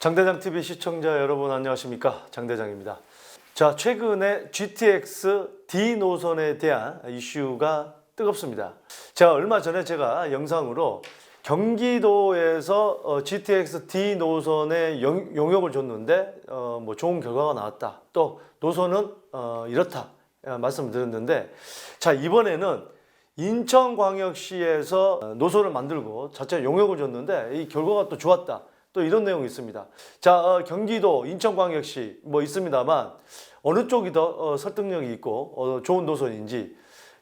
장대장 TV 시청자 여러분 안녕하십니까 장대장입니다. 자 최근에 GTX D 노선에 대한 이슈가 뜨겁습니다. 제가 얼마 전에 제가 영상으로 경기도에서 어, GTX D 노선에 영- 용역을 줬는데 어, 뭐 좋은 결과가 나왔다. 또 노선은 어, 이렇다 어, 말씀드렸는데 자 이번에는 인천광역시에서 어, 노선을 만들고 자체 용역을 줬는데 이 결과가 또 좋았다. 또 이런 내용이 있습니다. 자, 어, 경기도, 인천광역시 뭐 있습니다만 어느 쪽이 더 어, 설득력이 있고 어, 좋은 노선인지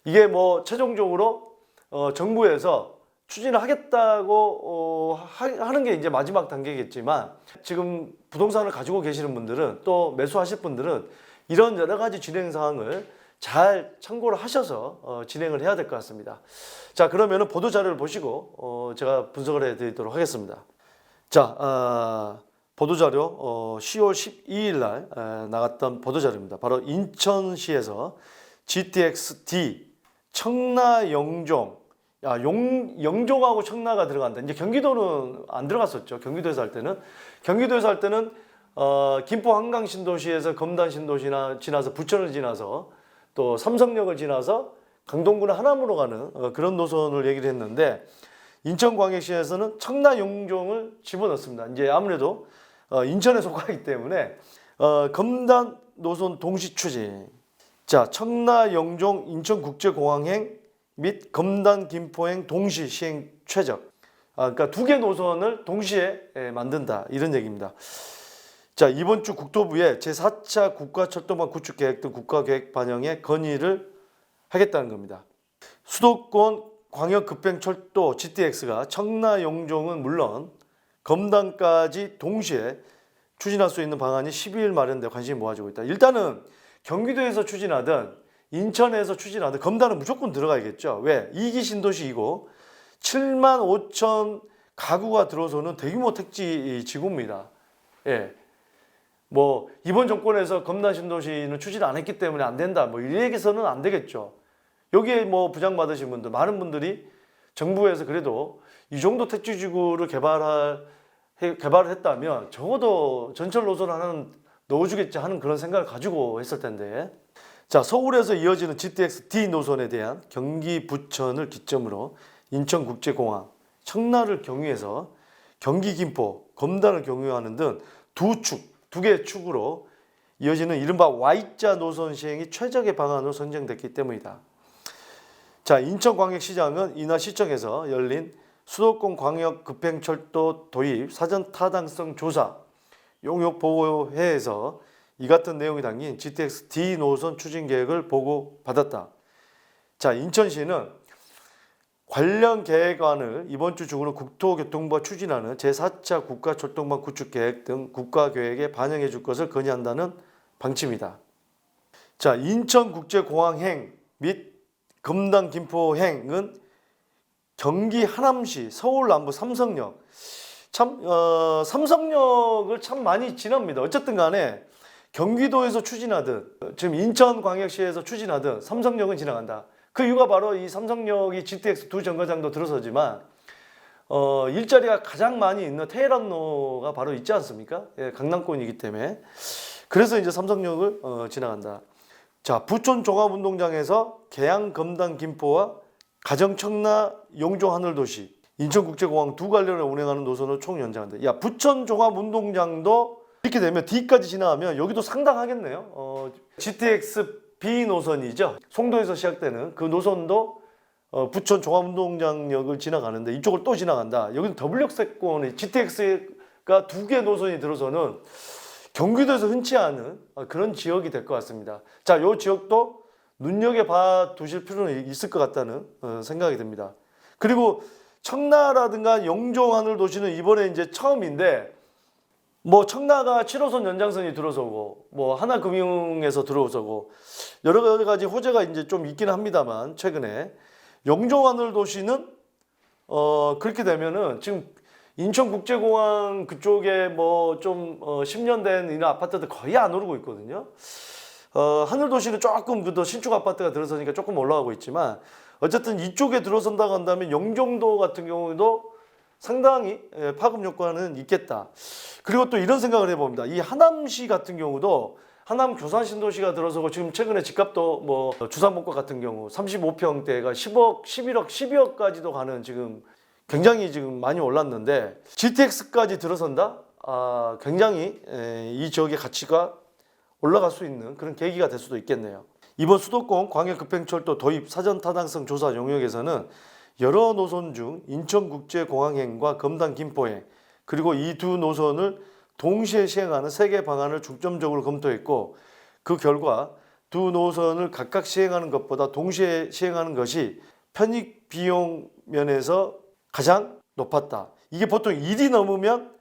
이게 뭐 최종적으로 어, 정부에서 추진을 하겠다고 어, 하- 하는 게 이제 마지막 단계겠지만 지금 부동산을 가지고 계시는 분들은 또 매수하실 분들은 이런 여러 가지 진행 사항을 잘 참고를 하셔서 어, 진행을 해야 될 것 같습니다. 자 그러면은 보도 자료를 보시고 어, 제가 분석을 해드리도록 하겠습니다. 자, 아, 보도자료 어, 10월 12일 날 에, 나갔던 보도자료입니다. 바로 인천시에서 GTX-D 청라 영종 야, 용, 영종하고 청라가 들어간다. 이제 경기도는 안 들어갔었죠. 경기도에서 할 때는 경기도에서 할 때는 어, 김포 한강 신도시에서 검단 신도시나 지나서 부천을 지나서 또 삼성역을 지나서 강동구나 하남으로 가는 어, 그런 노선을 얘기를 했는데 인천광역시에서는 청라 용종을 집어넣습니다. 이제 아무래도 어, 인천에 속하기 때문에 어, 검단 노선 동시 추진. 자, 청라 영종 인천국제공항행 및 검단 김포행 동시 시행 최적. 아, 그러니까 두 개 노선을 동시에 예, 만든다 이런 얘기입니다. 자, 이번 주 국토부에 제4차 국가철도망 구축 계획 등 국가계획 반영에 건의를 하겠다는 겁니다. 수도권 광역급행철도 GTX가 청라 용종은 물론 검단까지 동시에 추진할 수 있는 방안이 12일 마련돼 관심이 모아지고 있다. 일단은 경기도에서 추진하든 인천에서 추진하든 검단은 무조건 들어가야겠죠. 왜? 이기 신도시이고 7만 5천 가구가 들어서는 대규모 택지 지구입니다. 예. 뭐 이번 정권에서 검단 신도시는 추진 안 했기 때문에 안 된다. 뭐 이 얘기서는 안 되겠죠. 여기에 뭐 부장 받으신 분들 많은 분들이 정부에서 그래도 이 정도 택지지구를 개발할 해- 개발을 했다면 적어도 전철 노선 하나는 넣어주겠지 하는 그런 생각을 가지고 했을 텐데 자 서울에서 이어지는 GTX D 노선에 대한 경기 부천을 기점으로 인천국제공항 청라를 경유해서 경기 김포 검단을 경유하는 등 두 축, 두 개의 축으로 이어지는 이른바 Y자 노선 시행이 최적의 방안으로 선정됐기 때문이다. 자, 인천광역시장은 이날 시청에서 열린 수도권 광역 급행철도 도입 사전 타당성 조사 용역 보고회에서 이 같은 내용이 담긴 GTX D 노선 추진 계획을 보고 받았다. 자, 인천시는 관련 계획안을 이번 주 중으로 국토교통부가 추진하는 제4차 국가철도망 구축 계획 등 국가 계획에 반영해 줄 것을 건의한다는 방침이다. 자, 인천국제공항행 및 검단 김포행은 경기 하남시 서울 남부 삼성역 참 어, 삼성역을 참 많이 지납니다. 어쨌든 간에 경기도에서 추진하든 지금 인천광역시에서 추진하든 삼성역은 지나간다. 그 이유가 바로 이 삼성역이 GTX 두 정거장도 들어서지만 어, 일자리가 가장 많이 있는 테헤란로가 바로 있지 않습니까? 예, 강남권이기 때문에 그래서 이제 삼성역을 어, 지나간다. 자, 부천 종합운동장에서 계양 검단 김포와 가정 청라 용종 하늘도시 인천국제공항 두 갈래를 운행하는 노선을 총 연장한다. 야, 부천 종합운동장도 이렇게 되면 D까지 지나가면 여기도 상당하겠네요. 어, GTX B 노선이죠. 송도에서 시작되는 그 노선도 어, 부천 종합운동장역을 지나가는데 이쪽을 또 지나간다. 여기는 더블역세권의 GTX가 두 개 노선이 들어서는 경기도에서 흔치 않은 어, 그런 지역이 될 것 같습니다. 자, 이 지역도 눈여겨 봐 두실 필요는 있을 것 같다는 어, 생각이 듭니다. 그리고 청라라든가 영종 하늘 도시는 이번에 이제 처음인데 뭐 청라가 7호선 연장선이 들어서고 뭐 하나금융에서 들어서고 여러 가지 호재가 이제 좀 있기는 합니다만 최근에 영종 하늘 도시는 어 그렇게 되면은 지금 인천국제공항 그쪽에 뭐 좀 어, 10년 된 이런 아파트들 거의 안 오르고 있거든요. 어, 하늘도시는 조금 그더 신축 아파트가 들어서니까 조금 올라가고 있지만 어쨌든 이쪽에 들어선다고 한다면 영종도 같은 경우도 상당히 예, 파급 효과는 있겠다. 그리고 또 이런 생각을 해봅니다. 이 하남시 같은 경우도 하남 교산 신도시가 들어서고 지금 최근에 집값도 뭐 주상복과 같은 경우 35평대가 10억, 11억, 12억까지도 가는 지금 굉장히 지금 많이 올랐는데 GTX까지 들어선다? 아, 굉장히 에, 이 지역의 가치가 올라갈 수 있는 그런 계기가 될 수도 있겠네요. 이번 수도권 광역급행철도 도입 사전 타당성 조사 용역에서는 여러 노선 중 인천국제공항행과 검단 김포행 그리고 이 두 노선을 동시에 시행하는 세 개 방안을 중점적으로 검토했고 그 결과 두 노선을 각각 시행하는 것보다 동시에 시행하는 것이 편익 비용 면에서 가장 높았다. 이게 보통 1이 넘으면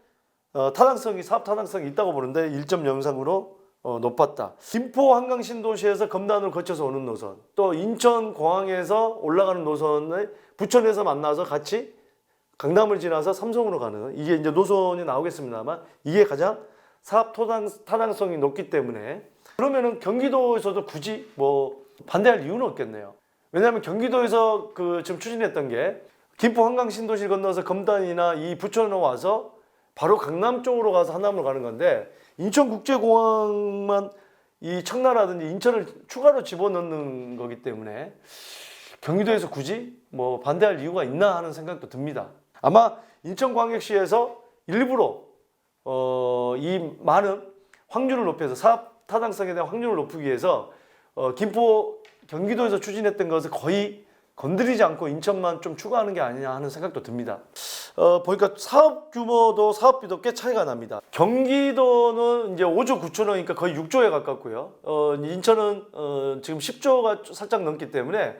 어, 타당성이 사업 타당성이 있다고 보는데 1점 영상으로 어, 높았다. 김포 한강 신도시에서 검단을 거쳐서 오는 노선, 또 인천 공항에서 올라가는 노선을 부천에서 만나서 같이 강남을 지나서 삼성으로 가는 이게 이제 노선이 나오겠습니다만 이게 가장 사업 타당, 타당성이 높기 때문에 그러면은 경기도에서도 굳이 뭐 반대할 이유는 없겠네요. 왜냐하면 경기도에서 그 지금 추진했던 게 김포 한강 신도시 건너서 검단이나 이 부천으로 와서 바로 강남 쪽으로 가서 하남으로 가는 건데 인천국제공항만 이 청라라든지 인천을 추가로 집어넣는 거기 때문에 경기도에서 굳이 뭐 반대할 이유가 있나 하는 생각도 듭니다. 아마 인천광역시에서 일부러 어, 이 많은 확률을 높여서 사업 타당성에 대한 확률을 높이기 위해서 어, 김포 경기도에서 추진했던 것을 거의 건드리지 않고 인천만 좀 추가하는 게 아니냐 하는 생각도 듭니다. 어, 보니까 사업 규모도 사업비도 꽤 차이가 납니다. 경기도는 이제 5조 9천 원이니까 거의 6조에 가깝고요. 어, 인천은 어, 지금 10조가 살짝 넘기 때문에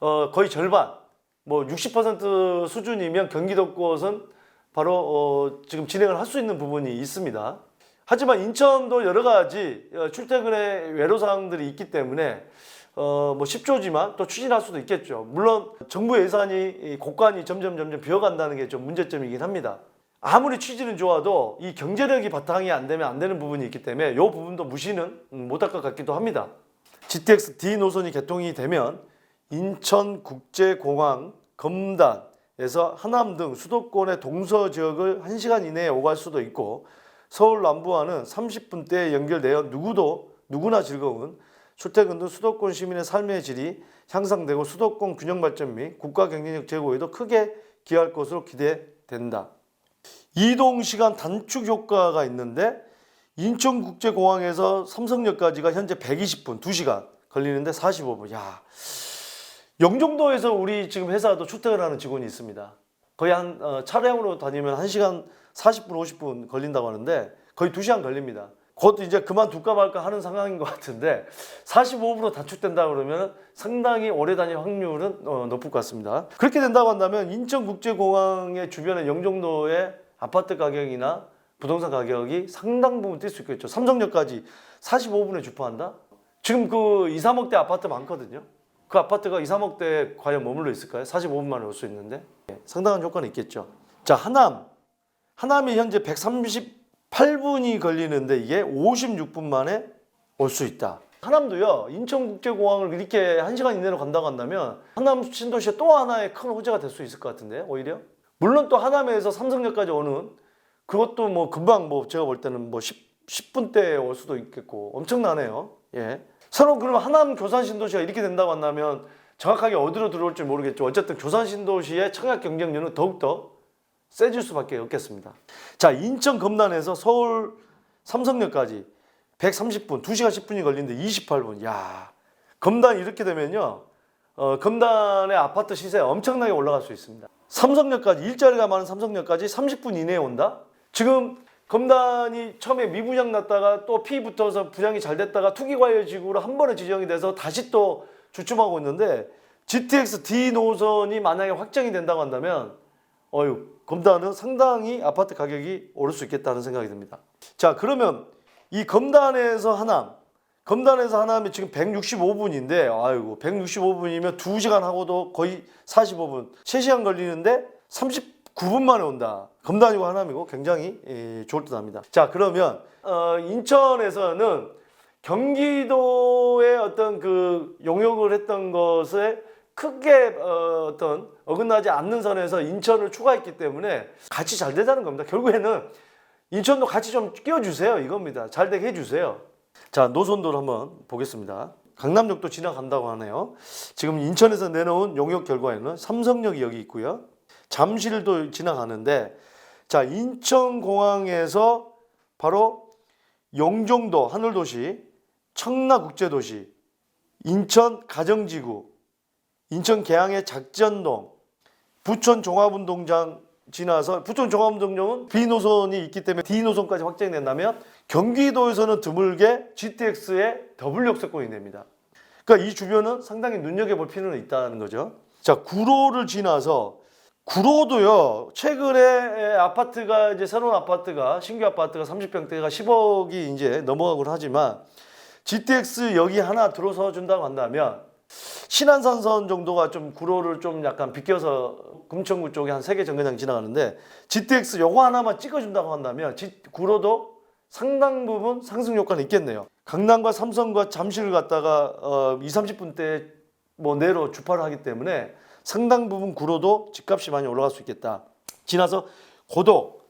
어, 거의 절반, 뭐 60% 수준이면 경기도 곳은 바로 어, 지금 진행을 할 수 있는 부분이 있습니다. 하지만 인천도 여러 가지 어, 출퇴근의 외로사항들이 있기 때문에 어, 뭐 10조지만 또 추진할 수도 있겠죠. 물론 정부 예산이 이 곳간이 점점 점점 비어간다는 게 좀 문제점이긴 합니다. 아무리 취지는 좋아도 이 경제력이 바탕이 안 되면 안 되는 부분이 있기 때문에 이 부분도 무시는 음, 못할 것 같기도 합니다. GTX D 노선이 개통이 되면 인천국제공항 검단에서 하남 등 수도권의 동서 지역을 1시간 이내에 오갈 수도 있고 서울 남부와는 30분대에 연결되어 누구도 누구나 즐거운 출퇴근 등 수도권 시민의 삶의 질이 향상되고 수도권 균형 발전 및 국가 경쟁력 제고에도 크게 기여할 것으로 기대된다. 이동 시간 단축 효과가 있는데 인천국제공항에서 삼성역까지가 현재 120분, 2시간 걸리는데 45분. 야. 영종도에서 우리 지금 회사도 출퇴근하는 직원이 있습니다. 거의 한 어, 차량으로 다니면 1시간 40분, 50분 걸린다고 하는데 거의 2시간 걸립니다. 곧 이제 그만둘까 말까 하는 상황인 것 같은데 45분으로 단축된다 그러면 상당히 오래 다닐 확률은 어, 높을 것 같습니다. 그렇게 된다고 한다면 인천국제공항의 주변의 영종도의 아파트 가격이나 부동산 가격이 상당 부분 뛸 수 있겠죠. 삼성역까지 45분에 주파한다? 지금 그 2, 3억대 아파트 많거든요. 그 아파트가 2, 3억대에 과연 머물러 있을까요? 45분 만에 올 수 있는데 예, 상당한 효과는 있겠죠. 자 하남 하남이 현재 138분이 걸리는데 이게 56분 만에 올 수 있다. 하남도요 인천국제공항을 이렇게 1시간 이내로 간다고 한다면 하남 신도시의 또 하나의 큰 호재가 될 수 있을 것 같은데 오히려 물론 또 하남에서 삼성역까지 오는 그것도 뭐 금방 뭐 제가 볼 때는 뭐 10, 10분대에 올 수도 있겠고 엄청나네요. 예. 서로 그럼 하남 교산 신도시가 이렇게 된다고 한다면 정확하게 어디로 들어올지 모르겠죠. 어쨌든 교산 신도시의 청약 경쟁력은 더욱더 세질 수밖에 없겠습니다. 자, 인천 검단에서 서울 삼성역까지 130분, 2시간 10분이 걸리는데 28분. 야, 검단 이렇게 되면요. 어, 검단의 아파트 시세 엄청나게 올라갈 수 있습니다. 삼성역까지 일자리가 많은 삼성역까지 30분 이내에 온다? 지금 검단이 처음에 미분양 났다가 또 피 붙어서 분양이 잘 됐다가 투기과열지구로 한 번에 지정이 돼서 다시 또 주춤하고 있는데 GTX D 노선이 만약에 확정이 된다고 한다면 어유 검단은 상당히 아파트 가격이 오를 수 있겠다는 생각이 듭니다. 자 그러면 이 검단에서 하남 검단에서 하남이 지금 165분인데 아이고 165분이면 2시간 하고도 거의 45분 3시간 걸리는데 39분 만에 온다. 검단이고 하남이고 굉장히 예, 좋을 듯 합니다. 자 그러면 어, 인천에서는 경기도의 어떤 그 용역을 했던 것에 크게 어, 어떤 어긋나지 않는 선에서 인천을 추가했기 때문에 같이 잘 되자는 겁니다. 결국에는 인천도 같이 좀 끼워주세요. 이겁니다. 잘 되게 해주세요. 자, 노선도를 한번 보겠습니다. 강남역도 지나간다고 하네요. 지금 인천에서 내놓은 용역 결과에는 삼성역이 여기 있고요. 잠실도 지나가는데, 자, 인천공항에서 바로 영종도 하늘도시, 청라국제도시, 인천 가정지구, 인천 계양의 작전동, 부천 종합운동장 지나서 부천 종합운동장은 B 노선이 있기 때문에 D 노선까지 확장된다면 경기도에서는 드물게 GTX의 더블 역세권이 됩니다. 그러니까 이 주변은 상당히 눈여겨볼 필요는 있다는 거죠. 자, 구로를 지나서 구로도요. 최근에 아파트가 이제 새로운 아파트가 신규 아파트가 30평대가 10억이 이제 넘어가곤 하지만 GTX 여기 하나 들어서 준다고 한다면 신안산선 정도가 좀 구로를 좀 약간 비껴서 금천구 쪽에 한 세 개 정거장 지나가는데 GTX 요거 하나만 찍어준다고 한다면 지- 구로도 상당 부분 상승 효과는 있겠네요. 강남과 삼성과 잠실을 갔다가 어, 2, 30분대 뭐 내로 주파를 하기 때문에 상당 부분 구로도 집값이 많이 올라갈 수 있겠다. 지나서 고독,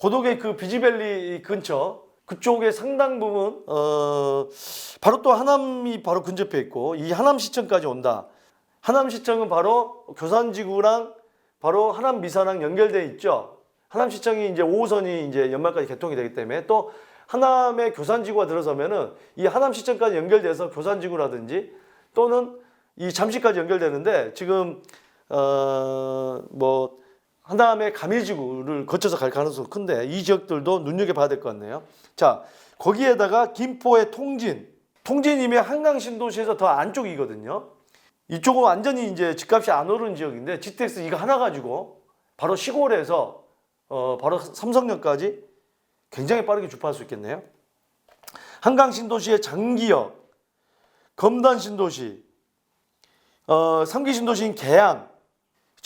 고독의 그 비지밸리 근처 그쪽에 상당 부분 어 바로 또 하남이 바로 근접해 있고 이 하남시청까지 온다. 하남시청은 바로 교산지구랑 바로 하남 미사랑 연결돼 있죠. 하남시청이 이제 5호선이 이제 연말까지 개통이 되기 때문에 또 하남의 교산지구가 들어서면은 이 하남시청까지 연결돼서 교산지구라든지 또는 이 잠시까지 연결되는데 지금 어뭐 하남의 가밀지구를 거쳐서 갈 가능성이 큰데 이 지역들도 눈여겨봐야 될 것 같네요. 자 거기에다가 김포의 통진, 통진이면 한강 신도시에서 더 안쪽이거든요. 이쪽은 완전히 이제 집값이 안 오르는 지역인데 GTX 이거 하나 가지고 바로 시골에서 어 바로 삼성역까지 굉장히 빠르게 주파할 수 있겠네요. 한강 신도시의 장기역, 검단 신도시, 어 삼기 신도시인 계양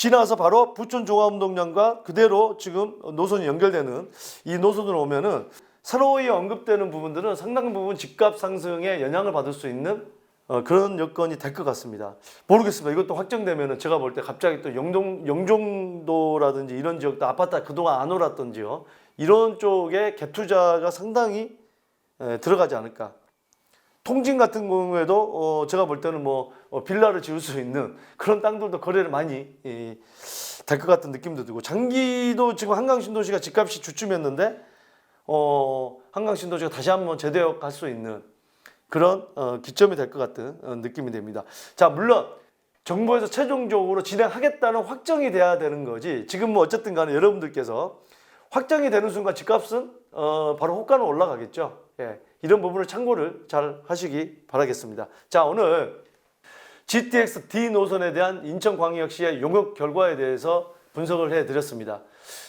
지나서 바로 부천 종합운동장과 그대로 지금 노선이 연결되는 이 노선으로 오면은 새로이 언급되는 부분들은 상당 부분 집값 상승에 영향을 받을 수 있는 어, 그런 여건이 될 것 같습니다. 모르겠습니다. 이것도 확정되면은 제가 볼 때 갑자기 또 영종 영종도라든지 이런 지역도 아파트 그동안 안 올랐던지요. 이런 쪽에 갭 투자가 상당히 에, 들어가지 않을까. 통진 같은 경우에도 어, 제가 볼 때는 뭐 어, 빌라를 지을 수 있는 그런 땅들도 거래를 많이 될 것 같은 느낌도 들고 장기도 지금 한강 신도시가 집값이 주춤했는데 어, 한강 신도시가 다시 한번 제대로 갈 수 있는 그런 어, 기점이 될 것 같은 어, 느낌이 됩니다. 자 물론 정부에서 최종적으로 진행하겠다는 확정이 돼야 되는 거지 지금 뭐 어쨌든 간에 여러분들께서 확정이 되는 순간 집값은 어, 바로 호가는 올라가겠죠. 예, 이런 부분을 참고를 잘 하시기 바라겠습니다. 자 오늘 GTX D 노선에 대한 인천광역시의 용역 결과에 대해서 분석을 해드렸습니다.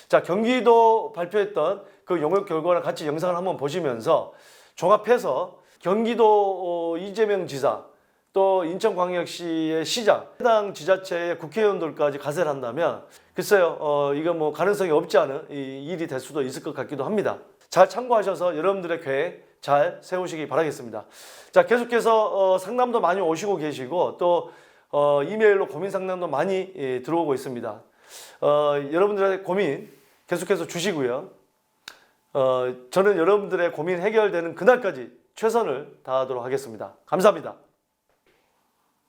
자 경기도 발표했던 그 용역 결과랑 같이 영상을 한번 보시면서 종합해서 경기도 어, 이재명 지사 또 인천광역시의 시장 해당 지자체의 국회의원들까지 가세를 한다면 글쎄요 어, 이거 뭐 가능성이 없지 않은 이 일이 될 수도 있을 것 같기도 합니다. 잘 참고하셔서 여러분들의 계획 잘 세우시기 바라겠습니다. 자 계속해서 어, 상담도 많이 오시고 계시고 또 어, 이메일로 고민 상담도 많이 예, 들어오고 있습니다. 어, 여러분들의 고민 계속해서 주시고요. 어, 저는 여러분들의 고민 해결되는 그날까지 최선을 다하도록 하겠습니다. 감사합니다.